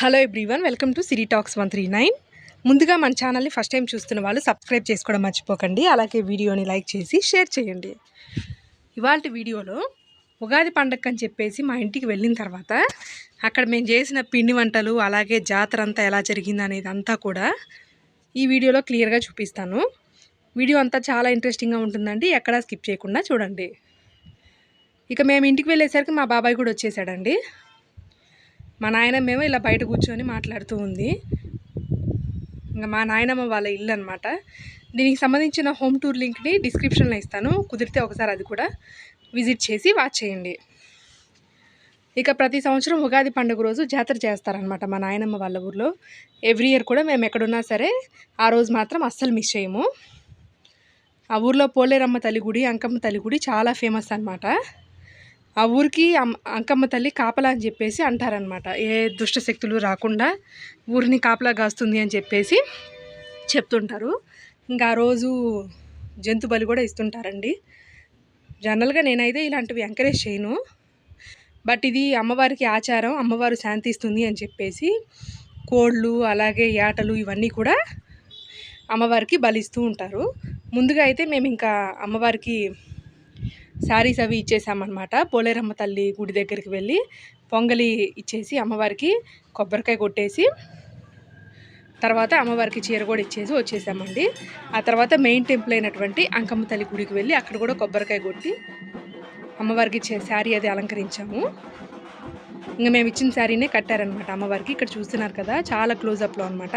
Hello everyone welcome to Siri talks one three nine. ముందుగా మన ఛానల్ని ఫస్ట్ టైం చూస్తున్న వాళ్ళు సబ్స్క్రైబ్ చేసుకోవడం మర్చిపోకండి. అలాగే వీడియోని లైక్ చేసి షేర్ చేయండి. ఇవాళ వీడియోలో ఉగాది పండగ అని చెప్పేసి మా ఇంటికి వెళ్ళిన తర్వాత అక్కడ మేము చేసిన పిండి వంటలు అలాగే జాతర అంతా ఎలా జరిగింది అనేది అంతా కూడా ఈ వీడియోలో క్లియర్గా చూపిస్తాను. వీడియో అంతా చాలా ఇంట్రెస్టింగ్గా ఉంటుందండి. ఎక్కడా స్కిప్ చేయకుండా చూడండి. ఇక మేము ఇంటికి వెళ్ళేసరికి మా బాబాయ్ కూడా వచ్చేసాడండి. మా నాయనమ్మేమో ఇలా బయట కూర్చొని మాట్లాడుతూ ఉంది. ఇంకా మా నాయనమ్మ వాళ్ళ ఇల్లు అనమాట దీనికి సంబంధించిన హోమ్ టూర్ లింక్ని డిస్క్రిప్షన్లో ఇస్తాను. కుదిరితే ఒకసారి అది కూడా విజిట్ చేసి వాచ్ చేయండి. ఇక ప్రతి సంవత్సరం ఉగాది పండుగ రోజు జాతర చేస్తారనమాట మా నాయనమ్మ వాళ్ళ ఊర్లో. ఎవ్రీ ఇయర్ కూడా మేము ఎక్కడున్నా సరే ఆ రోజు మాత్రం అస్సలు మిస్ చేయము. ఆ ఊర్లో పోలేరమ్మ తల్లి గుడి అంకమ్మ తల్లి గుడి చాలా ఫేమస్ అనమాట ఆ ఊరికి అంకమ్మ తల్లి కాపలా అని చెప్పేసి అంటారనమాట ఏ దుష్ట శక్తులు రాకుండా ఊరిని కాపలా కాస్తుంది అని చెప్పేసి చెప్తుంటారు. ఇంకా ఆ రోజు జంతు బలి కూడా ఇస్తుంటారండి. జనరల్గా నేనైతే ఇలాంటివి ఎంకరేజ్ చేయను. బట్ ఇది అమ్మవారికి ఆచారం అమ్మవారు శాంతిస్తుంది అని చెప్పేసి కోళ్ళు అలాగే ఏటలు ఇవన్నీ కూడా అమ్మవారికి బలిస్తూ ఉంటారు. ముందుగా అయితే మేము ఇంకా అమ్మవారికి శారీస్ అవి ఇచ్చేసామన్నమాట. పోలేరమ్మ తల్లి గుడి దగ్గరికి వెళ్ళి పొంగలి ఇచ్చేసి అమ్మవారికి కొబ్బరికాయ కొట్టేసి తర్వాత అమ్మవారికి చీర కూడా ఇచ్చేసి వచ్చేసామండి. ఆ తర్వాత మెయిన్ టెంపుల్ అయినటువంటి అంకమ్మ తల్లి గుడికి వెళ్ళి అక్కడ కూడా కొబ్బరికాయ కొట్టి అమ్మవారికి ఇచ్చే శారీ అది అలంకరించాము. ఇంకా మేము ఇచ్చిన శారీనే కట్టారనమాట అమ్మవారికి. ఇక్కడ చూస్తున్నారు కదా చాలా క్లోజప్లో అనమాట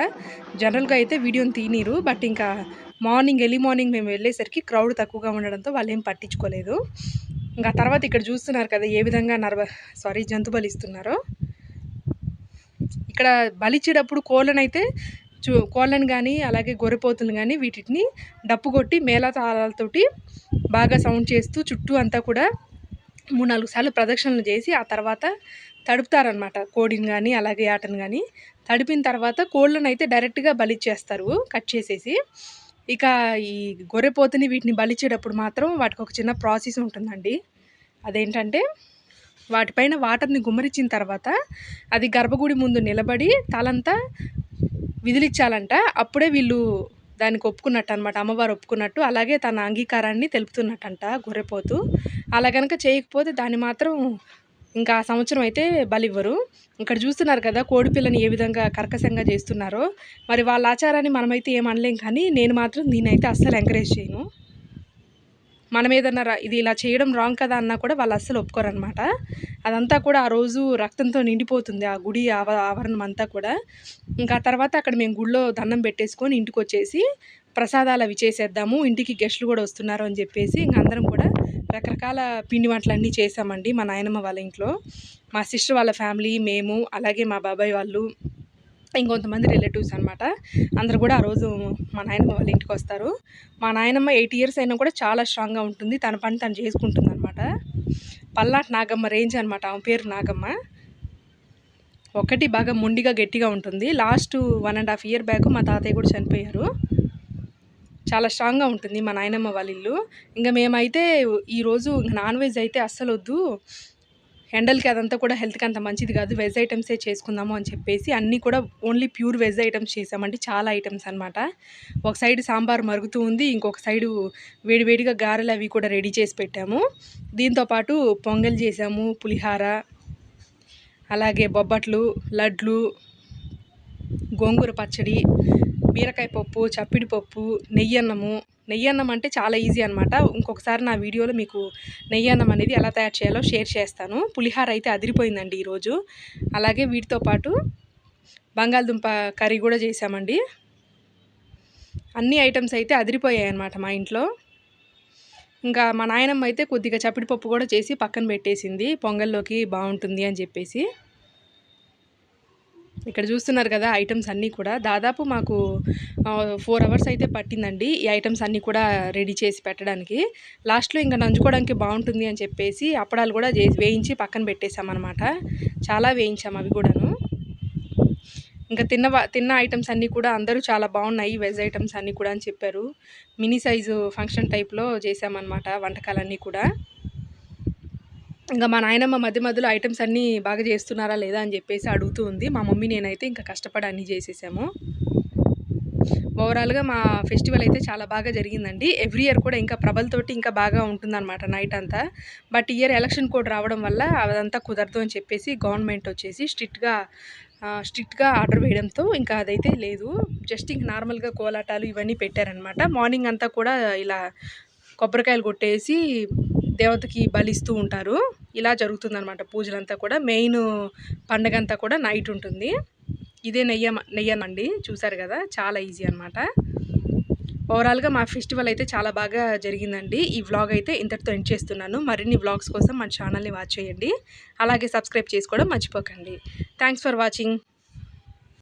జనరల్గా అయితే వీడియోని తీనిరు బట్ ఇంకా మార్నింగ్ ఎర్లీ మార్నింగ్ మేము వెళ్ళేసరికి క్రౌడ్ తక్కువగా ఉండడంతో వాళ్ళు ఏం పట్టించుకోలేదు. ఇంకా తర్వాత ఇక్కడ చూస్తున్నారు కదా ఏ విధంగా నర్వ సారీ జంతు బలిస్తున్నారో. ఇక్కడ బలిచ్చేటప్పుడు కోళ్ళను అయితే చూ కోళ్ళని కానీ అలాగే గొర్రెపోతులు కానీ వీటిని డప్పు కొట్టి మేళతాళాలతోటి బాగా సౌండ్ చేస్తూ చుట్టూ అంతా కూడా మూడు నాలుగు సార్లు ప్రదక్షిణలు చేసి ఆ తర్వాత తడుపుతారనమాట కోడిని కానీ అలాగే ఆటను కానీ తడిపిన తర్వాత కోళ్ళను అయితే డైరెక్ట్గా బలిచ్చేస్తారు కట్ చేసేసి. ఇక ఈ గొర్రెపోతుని వీటిని బలిచ్చేటప్పుడు మాత్రం వాటికి ఒక చిన్న ప్రాసెస్ ఉంటుందండి. అదేంటంటే వాటిపైన వాటర్ని గుమ్మరించిన తర్వాత అది గర్భగుడి ముందు నిలబడి తలంతా విదిలిచ్చాలంట. అప్పుడే వీళ్ళు దానికి ఒప్పుకున్నట్టు అనమాట అమ్మవారు ఒప్పుకున్నట్టు. అలాగే తన అంగీకారాన్ని తెలుపుతున్నట్టంట గొర్రెపోతు. అలా కనుక చేయకపోతే దాన్ని మాత్రం ఇంకా ఆ సంవత్సరం అయితే బలివ్వరు. ఇక్కడ చూస్తున్నారు కదా కోడిపిల్లని ఏ విధంగా కర్కశంగా చేస్తున్నారో. మరి వాళ్ళ ఆచారాన్ని మనమైతే ఏమనలేం కానీ నేను మాత్రం దీన్ని అయితే అస్సలు ఎంకరేజ్ చేయను. మనం ఏదన్నా రా- ఇది ఇలా చేయడం రాంగ్ కదా అన్నా కూడా వాళ్ళు అస్సలు ఒప్పుకోరనమాట అదంతా కూడా ఆ రోజు రక్తంతో నిండిపోతుంది ఆ గుడి ఆవ ఆవరణం అంతా కూడా. ఇంకా తర్వాత అక్కడ మేము గుడిలో దండం పెట్టేసుకొని ఇంటికి వచ్చేసి ప్రసాదాలు అవి చేసేద్దాము ఇంటికి గెస్టులు కూడా వస్తున్నారు అని చెప్పేసి ఇంక అందరం కూడా రకరకాల పిండి వంటలన్నీ చేసామండి మా నాయనమ్మ వాళ్ళ ఇంట్లో. మా సిస్టర్ వాళ్ళ ఫ్యామిలీ మేము అలాగే మా బాబాయ్ వాళ్ళు ఇంకొంతమంది రిలేటివ్స్ అనమాట అందరు కూడా ఆ రోజు మా నాయనమ్మ వాళ్ళ ఇంటికి వస్తారు. మా నాయనమ్మ ఎయిట్ ఇయర్స్ అయినా కూడా చాలా స్ట్రాంగ్గా ఉంటుంది. తన పని తను చేసుకుంటుంది అనమాట పల్లాట్ నాగమ్మ రేంజ్ అనమాట ఆమె పేరు నాగమ్మ. ఒకటి బాగా మొండిగా గట్టిగా ఉంటుంది. Last one and half year back మా తాతయ్య కూడా చనిపోయారు. చాలా స్ట్రాంగ్గా ఉంటుంది మా నాయనమ్మ వాళ్ళ ఇల్లు. ఇంకా మేమైతే ఈరోజు నాన్ వెజ్ అయితే అస్సలు వద్దు ఎండలకి అదంతా కూడా హెల్త్కి అంత మంచిది కాదు. వెజ్ ఐటమ్సే చేసుకుందాము అని చెప్పేసి అన్నీ కూడా ఓన్లీ ప్యూర్ వెజ్ ఐటమ్స్ చేసామండి. చాలా ఐటమ్స్ అనమాట ఒక సైడ్ సాంబార్ మరుగుతూ ఉంది. ఇంకొక సైడు వేడివేడిగా గారెలు అవి కూడా రెడీ చేసి పెట్టాము. దీంతోపాటు పొంగల్ చేసాము పులిహార అలాగే బొబ్బట్లు లడ్లు గోంగూర పచ్చడి బీరకాయ పప్పు చప్పిడి పప్పు నెయ్యన్నము నెయ్యి అన్నం అంటే చాలా ఈజీ అనమాట ఇంకొకసారి నా వీడియోలో మీకు నెయ్యి అన్నం అనేది ఎలా తయారు చేయాలో షేర్ చేస్తాను. పులిహార అయితే అదిరిపోయిందండి ఈరోజు. అలాగే వీటితో పాటు బంగాళదుంప కర్రీ కూడా చేసామండి అన్ని ఐటమ్స్ అయితే అదిరిపోయాయి అనమాట మా ఇంట్లో. ఇంకా మా నాయనమ్మ అయితే కొద్దిగా చప్పిడి పప్పు కూడా చేసి పక్కన పెట్టేసింది. పొంగల్లోకి బాగుంటుంది అని చెప్పేసి. ఇక్కడ చూస్తున్నారు కదా ఐటమ్స్ అన్నీ కూడా. దాదాపు మాకు ఫోర్ అవర్స్ అయితే పట్టిందండి ఈ ఐటమ్స్ అన్నీ కూడా రెడీ చేసి పెట్టడానికి. లాస్ట్లో ఇంకా నంచుకోవడానికి బాగుంటుంది అని చెప్పేసి అప్పడాలు కూడా చేసి వేయించి పక్కన పెట్టేశామన్నమాట. చాలా వేయించాం అవి కూడాను. ఇంకా తిన్న తిన్న ఐటమ్స్ అన్నీ కూడా అందరూ చాలా బాగున్నాయి వెజ్ ఐటమ్స్ అన్నీ కూడా అని చెప్పారు. మినీ సైజు ఫంక్షన్ టైప్లో చేసామన్నమాట వంటకాలన్నీ కూడా. ఇంకా మా నాయనమ్మ మధ్య మధ్యలో ఐటమ్స్ అన్నీ బాగా చేస్తున్నారా లేదా అని చెప్పేసి అడుగుతూ ఉంది. మా మమ్మీ నేనైతే ఇంకా కష్టపడి అన్నీ చేసేసాము. ఓవరాల్గా మా ఫెస్టివల్ అయితే చాలా బాగా జరిగిందండి. ఎవ్రీ ఇయర్ కూడా ఇంకా ప్రభలతోటి ఇంకా బాగా ఉంటుందన్నమాట నైట్ అంతా. బట్ ఇయర్ ఎలక్షన్ కోడ్ రావడం వల్ల అదంతా కుదరదు అని చెప్పేసి గవర్నమెంట్ వచ్చేసి స్ట్రిక్ట్గా స్ట్రిక్ట్గా ఆర్డర్ వేయడంతో ఇంకా అదైతే లేదు. జస్ట్ ఇంక నార్మల్గా కోలాటాలు ఇవన్నీ పెట్టారనమాట మార్నింగ్ అంతా కూడా ఇలా కొబ్బరికాయలు కొట్టేసి దేవతకి బలిస్తూ ఉంటారు. ఇలా జరుగుతుందనమాట పూజలంతా కూడా మెయిన్ పండగ అంతా కూడా నైట్ ఉంటుంది. ఇదే నెయ్య నెయ్యనండి చూసారు కదా? చాలా ఈజీ అనమాట ఓవరాల్గా మా ఫెస్టివల్ అయితే చాలా బాగా జరిగిందండి. ఈ వ్లాగ్ అయితే ఇంతటితో ఎండ్ చేస్తున్నాను. మరిన్ని వ్లాగ్స్ కోసం మన ఛానల్ని వాచ్ చేయండి. అలాగే సబ్స్క్రైబ్ చేసుకోవడం మర్చిపోకండి. Thanks for watching.